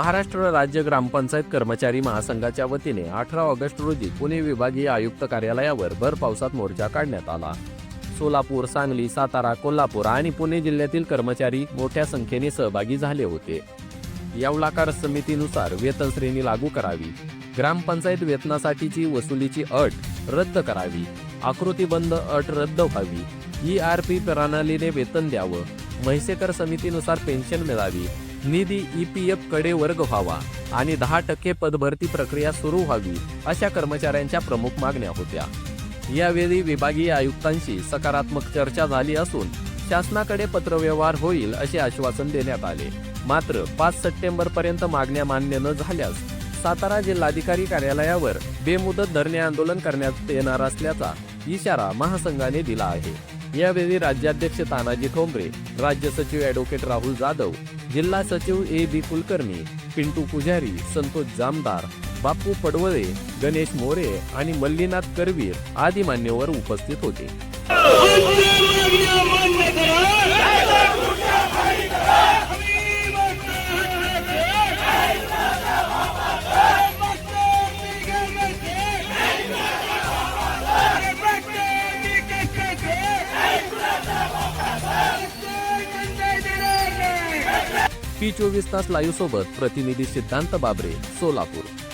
महाराष्ट्र राज्य ग्रामपंचायत कर्मचारी महासंघाच्या वतीने अठरा ऑगस्ट रोजी पुणे विभागीय आयुक्त कार्यालयावर भर पावसात मोर्चा काढण्यात आला. सोलापूर सांगली सातारा कोल्हापूर आणि पुणे जिल्ह्यातील कर्मचारी मोठ्या संख्येने सहभागी झाले होते. यवलाकार समितीनुसार वेतन श्रेणी लागू करावी. ग्रामपंचायत वेतनासाठीची वसुलीची अट रद्द करावी. आकृतीबंद अट रद्द व्हावी. ई आर पी प्रणालीने वेतन द्यावं. म्हैसेकर समितीनुसार पेन्शन मिळावी. निधी ई पी एफकडे वर्ग व्हावा आणि दहा टक्के पदभरती प्रक्रिया सुरू व्हावी अशा कर्मचाऱ्यांच्या प्रमुख मागण्या होत्या. यावेळी विभागीय आयुक्तांशी सकारात्मक चर्चा झाली असून शासनाकडे पत्रव्यवहार होईल असे आश्वासन देण्यात आले. मात्र पाच सप्टेंबर पर्यंत मागण्या मान्य न झाल्यास सातारा जिल्हाधिकारी कार्यालयावर बेमुदत धरणे आंदोलन करण्यात येणार असल्याचा इशारा महासंघाने दिला आहे. यावेळी राज्याध्यक्ष तानाजी ठोंबरे राज्य सचिव ॲडव्होकेट राहुल जाधव जिल्हा सचिव ए बी कुलकर्णी पिंटू पुजारी संतोष जामदार बापू पडवळे गणेश मोरे आणि मल्लीनाथ करवीर आदी मान्यवर उपस्थित होते. पी चोवीस तास लाईव्ह सोबत प्रतिनिधी सिद्धांत बाबरे सोलापूर.